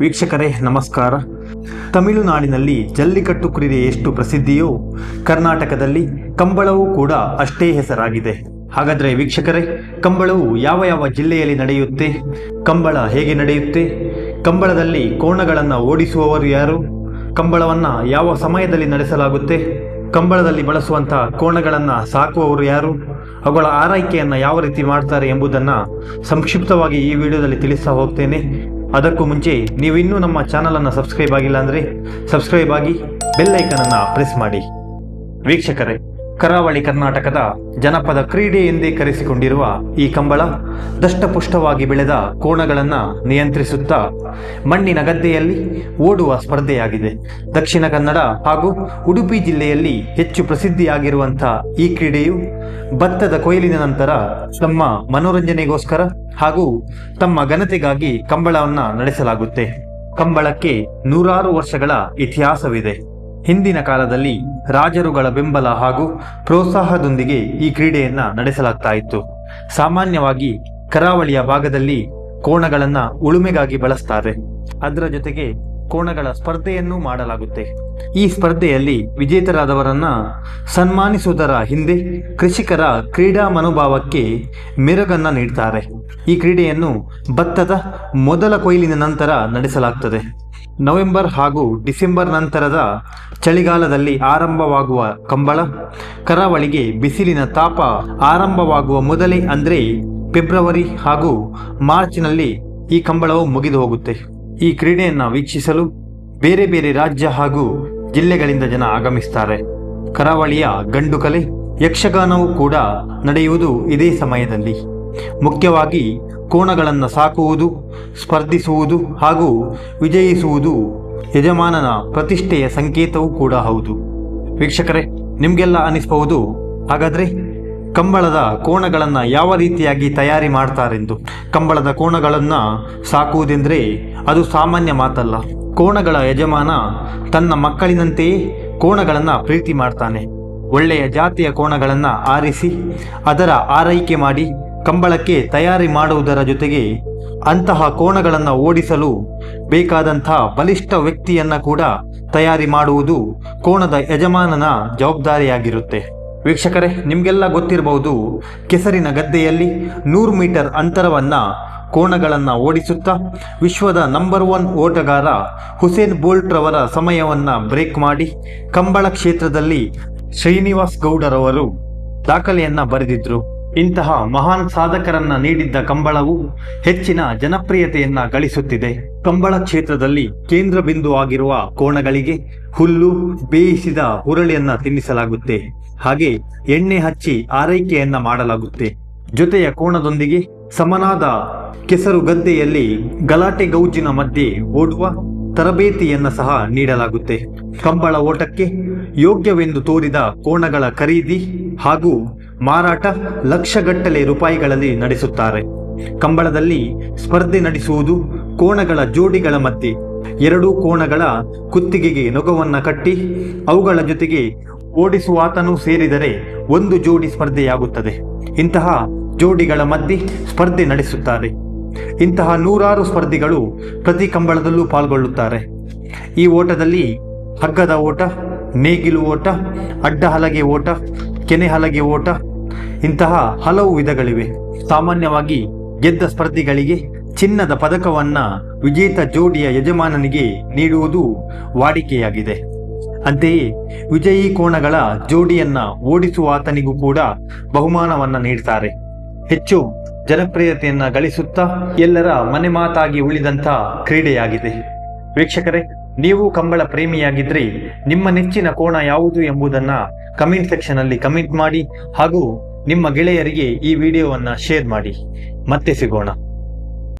ವೀಕ್ಷಕರೇ, ನಮಸ್ಕಾರ. ತಮಿಳುನಾಡಿನಲ್ಲಿ ಜಲ್ಲಿಕಟ್ಟು ಕ್ರೀಡೆ ಎಷ್ಟು ಪ್ರಸಿದ್ಧಿಯೋ, ಕರ್ನಾಟಕದಲ್ಲಿ ಕಂಬಳವೂ ಕೂಡ ಅಷ್ಟೇ ಹೆಸರಾಗಿದೆ. ಹಾಗಾದರೆ ವೀಕ್ಷಕರೇ, ಕಂಬಳವು ಯಾವ ಯಾವ ಜಿಲ್ಲೆಯಲ್ಲಿ ನಡೆಯುತ್ತೆ, ಕಂಬಳ ಹೇಗೆ ನಡೆಯುತ್ತೆ, ಕಂಬಳದಲ್ಲಿ ಕೋಣಗಳನ್ನು ಓಡಿಸುವವರು ಯಾರು, ಕಂಬಳವನ್ನು ಯಾವ ಸಮಯದಲ್ಲಿ ನಡೆಸಲಾಗುತ್ತೆ, ಕಂಬಳದಲ್ಲಿ ಬಳಸುವಂಥ ಕೋಣಗಳನ್ನು ಸಾಕುವವರು ಯಾರು, ಅವುಗಳ ಆರೈಕೆಯನ್ನು ಯಾವ ರೀತಿ ಮಾಡ್ತಾರೆ ಎಂಬುದನ್ನು ಸಂಕ್ಷಿಪ್ತವಾಗಿ ಈ ವಿಡಿಯೋದಲ್ಲಿ ತಿಳಿಸ್ತಾ ಹೋಗ್ತೇನೆ. ಅದಕ್ಕೂ ಮುಂಚೆ ನೀವು ಇನ್ನೂ ನಮ್ಮ ಚಾನಲನ್ನು ಸಬ್ಸ್ಕ್ರೈಬ್ ಆಗಿಲ್ಲ ಅಂದರೆ ಸಬ್ಸ್ಕ್ರೈಬ್ ಆಗಿ ಬೆಲ್ ಐಕನನ್ನು ಪ್ರೆಸ್ ಮಾಡಿ. ವೀಕ್ಷಕರೇ ಕರಾವಳಿ ಕರ್ನಾಟಕದ ಜನಪದ ಕ್ರೀಡೆ ಎಂದೇ ಕರೆಸಿಕೊಂಡಿರುವ ಈ ಕಂಬಳ ದಷ್ಟಪುಷ್ಟವಾಗಿ ಬೆಳೆದ ಕೋಣಗಳನ್ನು ನಿಯಂತ್ರಿಸುತ್ತಾ ಮಣ್ಣಿನ ಗದ್ದೆಯಲ್ಲಿ ಓಡುವ ಸ್ಪರ್ಧೆಯಾಗಿದೆ. ದಕ್ಷಿಣ ಕನ್ನಡ ಹಾಗೂ ಉಡುಪಿ ಜಿಲ್ಲೆಯಲ್ಲಿ ಹೆಚ್ಚು ಪ್ರಸಿದ್ಧಿಯಾಗಿರುವಂಥ ಈ ಕ್ರೀಡೆಯು ಭತ್ತದ ಕೊಯ್ಲಿನ ನಂತರ ತಮ್ಮ ಮನೋರಂಜನೆಗೋಸ್ಕರ ಹಾಗೂ ತಮ್ಮ ಘನತೆಗಾಗಿ ಕಂಬಳವನ್ನು ನಡೆಸಲಾಗುತ್ತೆ. ಕಂಬಳಕ್ಕೆ ನೂರಾರು ವರ್ಷಗಳ ಇತಿಹಾಸವಿದೆ. ಹಿಂದಿನ ಕಾಲದಲ್ಲಿ ರಾಜರುಗಳ ಬೆಂಬಲ ಹಾಗೂ ಪ್ರೋತ್ಸಾಹದೊಂದಿಗೆ ಈ ಕ್ರೀಡೆಯನ್ನ ನಡೆಸಲಾಗ್ತಾ ಇತ್ತು. ಸಾಮಾನ್ಯವಾಗಿ ಕರಾವಳಿಯ ಭಾಗದಲ್ಲಿ ಕೋಣಗಳನ್ನ ಉಳುಮೆಗಾಗಿ ಬಳಸ್ತಾರೆ. ಅದರ ಜೊತೆಗೆ ಕೋಣಗಳ ಸ್ಪರ್ಧೆಯನ್ನು ಮಾಡಲಾಗುತ್ತೆ. ಈ ಸ್ಪರ್ಧೆಯಲ್ಲಿ ವಿಜೇತರಾದವರನ್ನ ಸನ್ಮಾನಿಸುವುದರ ಹಿಂದೆ ಕೃಷಿಕರ ಕ್ರೀಡಾ ಮನೋಭಾವಕ್ಕೆ ಮೆರುಗನ್ನ ನೀಡ್ತಾರೆ. ಈ ಕ್ರೀಡೆಯನ್ನು ಭತ್ತದ ಮೊದಲ ಕೊಯ್ಲಿನ ನಂತರ ನಡೆಸಲಾಗ್ತದೆ. ನವೆಂಬರ್ ಹಾಗೂ ಡಿಸೆಂಬರ್ ನಂತರದ ಚಳಿಗಾಲದಲ್ಲಿ ಆರಂಭವಾಗುವ ಕಂಬಳ, ಕರಾವಳಿಗೆ ಬಿಸಿಲಿನ ತಾಪ ಆರಂಭವಾಗುವ ಮೊದಲೇ ಅಂದರೆ ಫೆಬ್ರವರಿ ಹಾಗೂ ಮಾರ್ಚ್ನಲ್ಲಿ ಈ ಕಂಬಳವು ಮುಗಿದು ಹೋಗುತ್ತೆ. ಈ ಕ್ರೀಡೆಯನ್ನು ವೀಕ್ಷಿಸಲು ಬೇರೆ ಬೇರೆ ರಾಜ್ಯ ಹಾಗೂ ಜಿಲ್ಲೆಗಳಿಂದ ಜನ ಆಗಮಿಸ್ತಾರೆ. ಕರಾವಳಿಯ ಗಂಡು ಕಲೆ ಯಕ್ಷಗಾನವೂ ಕೂಡ ನಡೆಯುವುದು ಇದೇ ಸಮಯದಲ್ಲಿ. ಮುಖ್ಯವಾಗಿ ಕೋಣಗಳನ್ನು ಸಾಕುವುದು, ಸ್ಪರ್ಧಿಸುವುದು ಹಾಗೂ ವಿಜಯಿಸುವುದು ಯಜಮಾನನ ಪ್ರತಿಷ್ಠೆಯ ಸಂಕೇತವೂ ಕೂಡ ಹೌದು. ವೀಕ್ಷಕರೇ, ನಿಮಗೆಲ್ಲ ಅನಿಸಬಹುದು? ಹಾಗಾದರೆ ಕಂಬಳದ ಕೋಣಗಳನ್ನು ಯಾವ ರೀತಿಯಾಗಿ ತಯಾರಿ ಮಾಡ್ತಾರೆಂದು? ಕಂಬಳದ ಕೋಣಗಳನ್ನು ಸಾಕುವುದೆಂದರೆ ಅದು ಸಾಮಾನ್ಯ ಮಾತಲ್ಲ. ಕೋಣಗಳ ಯಜಮಾನ ತನ್ನ ಮಕ್ಕಳಿನಂತೆಯೇ ಕೋಣಗಳನ್ನು ಪ್ರೀತಿ ಮಾಡ್ತಾನೆ. ಒಳ್ಳೆಯ ಜಾತಿಯ ಕೋಣಗಳನ್ನು ಆರಿಸಿ ಅದರ ಆರೈಕೆ ಮಾಡಿ ಕಂಬಳಕ್ಕೆ ತಯಾರಿ ಮಾಡುವುದರ ಜೊತೆಗೆ ಅಂತಹ ಕೋಣಗಳನ್ನು ಓಡಿಸಲು ಬೇಕಾದಂಥ ಬಲಿಷ್ಠ ವ್ಯಕ್ತಿಯನ್ನು ಕೂಡ ತಯಾರಿ ಮಾಡುವುದು ಕೋಣದ ಯಜಮಾನನ ಜವಾಬ್ದಾರಿಯಾಗಿರುತ್ತೆ. ವೀಕ್ಷಕರೇ, ನಿಮಗೆಲ್ಲ ಗೊತ್ತಿರಬಹುದು, ಕೆಸರಿನ ಗದ್ದೆಯಲ್ಲಿ ನೂರು ಮೀಟರ್ ಅಂತರವನ್ನು ಕೋಣಗಳನ್ನು ಓಡಿಸುತ್ತಾ ವಿಶ್ವದ ನಂಬರ್ ಒನ್ ಓಟಗಾರ ಹುಸೇನ್ ಬೋಲ್ಟ್ ರವರ ಸಮಯವನ್ನ ಬ್ರೇಕ್ ಮಾಡಿ ಕಂಬಳ ಕ್ಷೇತ್ರದಲ್ಲಿ ಶ್ರೀನಿವಾಸ್ ಗೌಡರವರು ದಾಖಲೆಯನ್ನು ಬರೆದಿದ್ರು. ಇಂತಹ ಮಹಾನ್ ಸಾಧಕರನ್ನ ನೀಡಿದ್ದ ಕಂಬಳವು ಹೆಚ್ಚಿನ ಜನಪ್ರಿಯತೆಯನ್ನ ಗಳಿಸುತ್ತಿದೆ. ಕಂಬಳ ಕ್ಷೇತ್ರದಲ್ಲಿ ಕೇಂದ್ರ ಬಿಂದು ಆಗಿರುವ ಕೋಣಗಳಿಗೆ ಹುಲ್ಲು, ಬೇಯಿಸಿದ ಹುರಳಿಯನ್ನ ತಿನ್ನಿಸಲಾಗುತ್ತೆ. ಹಾಗೆ ಎಣ್ಣೆ ಹಚ್ಚಿ ಆರೈಕೆಯನ್ನ ಮಾಡಲಾಗುತ್ತೆ. ಜೊತೆಯ ಕೋಣದೊಂದಿಗೆ ಸಮನಾದ ಕೆಸರು ಗದ್ದೆಯಲ್ಲಿ ಗಲಾಟೆ ಗೌಜಿನ ಮಧ್ಯೆ ಓಡುವ ತರಬೇತಿಯನ್ನ ಸಹ ನೀಡಲಾಗುತ್ತೆ. ಕಂಬಳ ಓಟಕ್ಕೆ ಯೋಗ್ಯವೆಂದು ತೋರಿದ ಕೋಣಗಳ ಖರೀದಿ ಹಾಗೂ ಮಾರಾಟ ಲಕ್ಷಗಟ್ಟಲೆ ರೂಪಾಯಿಗಳಲ್ಲಿ ನಡೆಸುತ್ತಾರೆ. ಕಂಬಳದಲ್ಲಿ ಸ್ಪರ್ಧೆ ನಡೆಸುವುದು ಕೋಣಗಳ ಜೋಡಿಗಳ ಮಧ್ಯೆ. ಎರಡೂ ಕೋಣಗಳ ಕುತ್ತಿಗೆಗೆ ನೊಗವನ್ನು ಕಟ್ಟಿ, ಅವುಗಳ ಜೊತೆಗೆ ಓಡಿಸುವಾತನೂ ಸೇರಿದರೆ ಒಂದು ಜೋಡಿ ಸ್ಪರ್ಧೆಯಾಗುತ್ತದೆ. ಇಂತಹ ಜೋಡಿಗಳ ಮಧ್ಯೆ ಸ್ಪರ್ಧೆ ನಡೆಸುತ್ತಾರೆ. ಇಂತಹ ನೂರಾರು ಸ್ಪರ್ಧಿಗಳು ಪ್ರತಿ ಕಂಬಳದಲ್ಲೂ ಪಾಲ್ಗೊಳ್ಳುತ್ತಾರೆ. ಈ ಓಟದಲ್ಲಿ ಹಗ್ಗದ ಓಟ, ನೇಗಿಲು ಓಟ ಅಡ್ಡ ಹಲಗೆ ಓಟ ಕೆನೆ ಹಲಗೆ ಓಟ. ಇಂತಹ ಹಲವು ವಿಧಗಳಿವೆ. ಸಾಮಾನ್ಯವಾಗಿ ಗೆದ್ದ ಸ್ಪರ್ಧಿಗಳಿಗೆ ಚಿನ್ನದ ಪದಕವನ್ನ ವಿಜೇತ ಜೋಡಿಯ ಯಜಮಾನನಿಗೆ ನೀಡುವುದು ವಾಡಿಕೆಯಾಗಿದೆ. ಅಂತೆಯೇ ವಿಜಯೀ ಕೋಣಗಳ ಜೋಡಿಯನ್ನ ಓಡಿಸುವ ಆತನಿಗೂ ಕೂಡ ಬಹುಮಾನವನ್ನ ನೀಡುತ್ತಾರೆ ಹೆಚ್ಚು ಜನಪ್ರಿಯತೆಯನ್ನ ಗಳಿಸುತ್ತಾ ಎಲ್ಲರ ಮನೆ ಮಾತಾಗಿ ಉಳಿದಂತ ಕ್ರೀಡೆಯಾಗಿದೆ. ವೀಕ್ಷಕರೇ, ನೀವು ಕಂಬಳ ಪ್ರೇಮಿಯಾಗಿದ್ರೆ ನಿಮ್ಮ ನೆಚ್ಚಿನ ಕೋಣ ಯಾವುದು ಎಂಬುದನ್ನ ಕಮೆಂಟ್ ಸೆಕ್ಷನ್ ಅಲ್ಲಿ ಕಮೆಂಟ್ ಮಾಡಿ ಹಾಗೂ ನಿಮ್ಮ ಗೆಳೆಯರಿಗೆ ಈ ವಿಡಿಯೋವನ್ನು ಶೇರ್ ಮಾಡಿ. ಮತ್ತೆ ಸಿಗೋಣ.